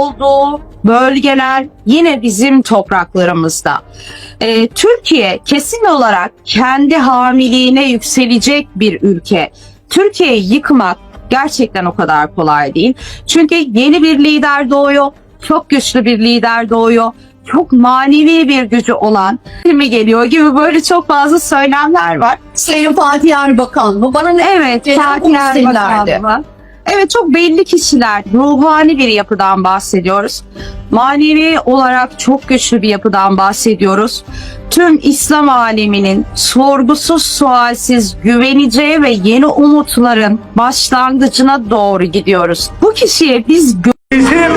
olduğu bölgeler yine bizim topraklarımızda. Ee, Türkiye kesin olarak kendi hamiliğine yükselecek bir ülke. Türkiye'yi yıkmak gerçekten o kadar kolay değil. Çünkü yeni bir lider doğuyor, çok güçlü bir lider doğuyor. Çok manevi bir gücü olan mi geliyor gibi böyle çok fazla söylemler var. Sayın Fatih Erbakan mı? Bana ne? Evet, Fatih. Erbakan mı? Evet çok belli kişiler, ruhani bir yapıdan bahsediyoruz. Manevi olarak çok güçlü bir yapıdan bahsediyoruz. Tüm İslam aleminin sorgusuz sualsiz güveneceği ve yeni umutların başlangıcına doğru gidiyoruz. Bu kişiye biz Bizim